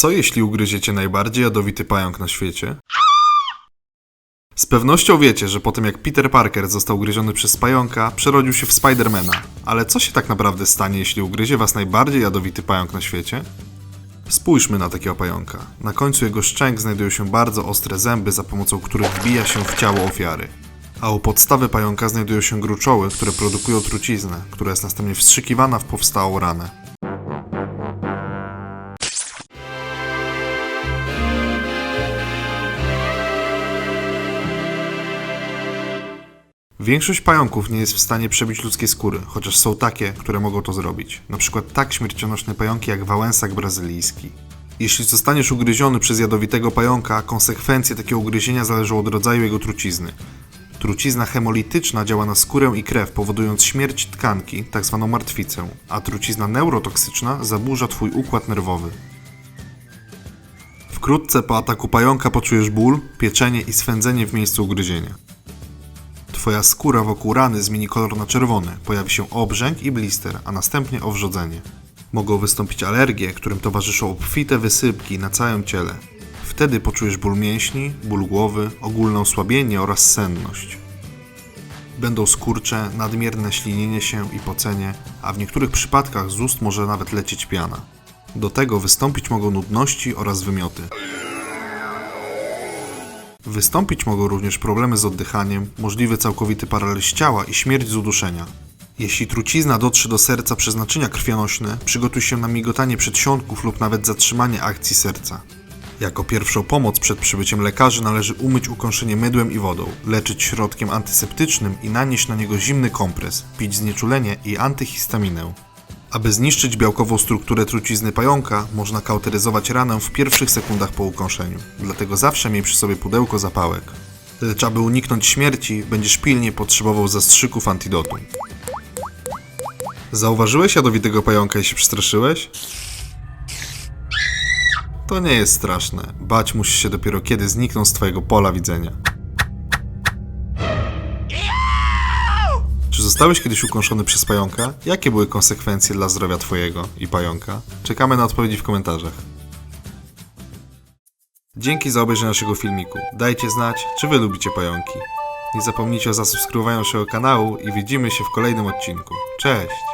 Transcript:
Co jeśli ugryziecie najbardziej jadowity pająk na świecie? Z pewnością wiecie, że po tym jak Peter Parker został ugryziony przez pająka, przerodził się w Spidermana. Ale co się tak naprawdę stanie, jeśli ugryzie was najbardziej jadowity pająk na świecie? Spójrzmy na takiego pająka. Na końcu jego szczęk znajdują się bardzo ostre zęby, za pomocą których wbija się w ciało ofiary. A u podstawy pająka znajdują się gruczoły, które produkują truciznę, która jest następnie wstrzykiwana w powstałą ranę. Większość pająków nie jest w stanie przebić ludzkiej skóry, chociaż są takie, które mogą to zrobić. Na przykład tak śmiercionośne pająki jak wałęsak brazylijski. Jeśli zostaniesz ugryziony przez jadowitego pająka, konsekwencje takiego ugryzienia zależą od rodzaju jego trucizny. Trucizna hemolityczna działa na skórę i krew, powodując śmierć tkanki, tzw. martwicę, a trucizna neurotoksyczna zaburza twój układ nerwowy. Wkrótce po ataku pająka poczujesz ból, pieczenie i swędzenie w miejscu ugryzienia. Twoja skóra wokół rany zmieni kolor na czerwony, pojawi się obrzęk i blister, a następnie owrzodzenie. Mogą wystąpić alergie, którym towarzyszą obfite wysypki na całym ciele. Wtedy poczujesz ból mięśni, ból głowy, ogólne osłabienie oraz senność. Będą skurcze, nadmierne ślinienie się i pocenie, a w niektórych przypadkach z ust może nawet lecieć piana. Do tego wystąpić mogą nudności oraz wymioty. Wystąpić mogą również problemy z oddychaniem, możliwy całkowity paraliż ciała i śmierć z uduszenia. Jeśli trucizna dotrze do serca przez naczynia krwionośne, przygotuj się na migotanie przedsionków lub nawet zatrzymanie akcji serca. Jako pierwszą pomoc przed przybyciem lekarzy należy umyć ukąszenie mydłem i wodą, leczyć środkiem antyseptycznym i nanieść na niego zimny kompres, pić znieczulenie i antyhistaminę. Aby zniszczyć białkową strukturę trucizny pająka, można kauteryzować ranę w pierwszych sekundach po ukąszeniu. Dlatego zawsze miej przy sobie pudełko zapałek. Lecz aby uniknąć śmierci, będziesz pilnie potrzebował zastrzyków antidotum. Zauważyłeś jadowitego pająka i się przestraszyłeś? To nie jest straszne. Bać musisz się dopiero kiedy znikną z twojego pola widzenia. Zostałeś kiedyś ukąszony przez pająka? Jakie były konsekwencje dla zdrowia twojego i pająka? Czekamy na odpowiedzi w komentarzach. Dzięki za obejrzenie naszego filmiku. Dajcie znać, czy wy lubicie pająki. Nie zapomnijcie o zasubskrybowaniu naszego kanału i widzimy się w kolejnym odcinku. Cześć!